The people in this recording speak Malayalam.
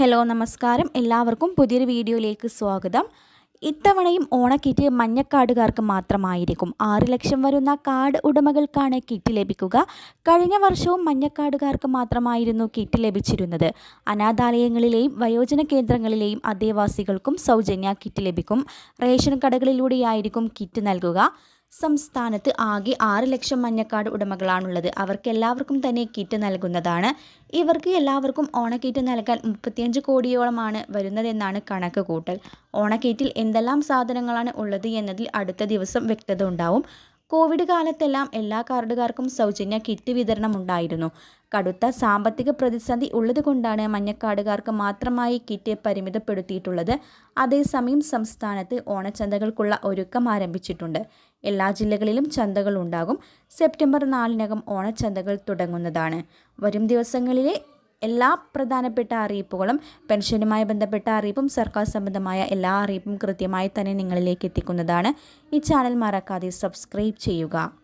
ഹലോ നമസ്കാരം. എല്ലാവർക്കും പുതിയൊരു വീഡിയോയിലേക്ക് സ്വാഗതം. ഇത്തവണയും ഓണക്കിറ്റ് മഞ്ഞക്കാടുകാർക്ക് മാത്രമായിരിക്കും. ആറ് ലക്ഷം വരുന്ന കാർഡ് ഉടമകൾക്കാണ് കിറ്റ് ലഭിക്കുക. കഴിഞ്ഞ വർഷവും മഞ്ഞക്കാടുകാർക്ക് മാത്രമായിരുന്നു കിറ്റ് ലഭിച്ചിരുന്നത്. അനാഥാലയങ്ങളിലെയും വയോജന കേന്ദ്രങ്ങളിലെയും അന്തേവാസികൾക്കും സൗജന്യ കിറ്റ് ലഭിക്കും. റേഷൻ കടകളിലൂടെയായിരിക്കും കിറ്റ് നൽകുക. സംസ്ഥാനത്ത് ആകെ ആറ് ലക്ഷം മഞ്ഞക്കാട് ഉടമകളാണുള്ളത്. അവർക്ക് എല്ലാവർക്കും തന്നെ കിറ്റ് നൽകുന്നതാണ്. ഇവർക്ക് എല്ലാവർക്കും ഓണക്കിറ്റ് നൽകാൻ മുപ്പത്തിയഞ്ച് കോടിയോളമാണ് വരുന്നതെന്നാണ് കണക്ക് കൂട്ടൽ ഓണക്കിറ്റിൽ എന്തെല്ലാം സാധനങ്ങളാണ് ഉള്ളത് എന്നതിൽ അടുത്ത ദിവസം വ്യക്തത ഉണ്ടാവും. കോവിഡ് കാലത്തെല്ലാം എല്ലാ കാർഡുകാർക്കും സൗജന്യ കിറ്റ് വിതരണം ഉണ്ടായിരുന്നു കടുത്ത സാമ്പത്തിക പ്രതിസന്ധി ഉള്ളതുകൊണ്ടാണ് മഞ്ഞക്കാടുകാർക്ക് മാത്രമായി കിറ്റ് പരിമിതപ്പെടുത്തിയിട്ടുള്ളത്. അതേസമയം സംസ്ഥാനത്ത് ഓണച്ചന്തകൾക്കുള്ള ഒരുക്കം ആരംഭിച്ചിട്ടുണ്ട്. എല്ലാ ജില്ലകളിലും ചന്തകൾ ഉണ്ടാകും. സെപ്റ്റംബർ നാലിനകം ഓണച്ചന്തകൾ തുടങ്ങുന്നതാണ്. വരും ദിവസങ്ങളിലെ എല്ലാ പ്രധാനപ്പെട്ട അറിയിപ്പുകളും പെൻഷനുമായി ബന്ധപ്പെട്ട അറിയിപ്പും സർക്കാർ സംബന്ധമായ എല്ലാ അറിയിപ്പും കൃത്യമായി തന്നെ നിങ്ങളിലേക്ക് എത്തിക്കുന്നതാണ്. ഈ ചാനൽ മറക്കാതെ സബ്സ്ക്രൈബ് ചെയ്യുക.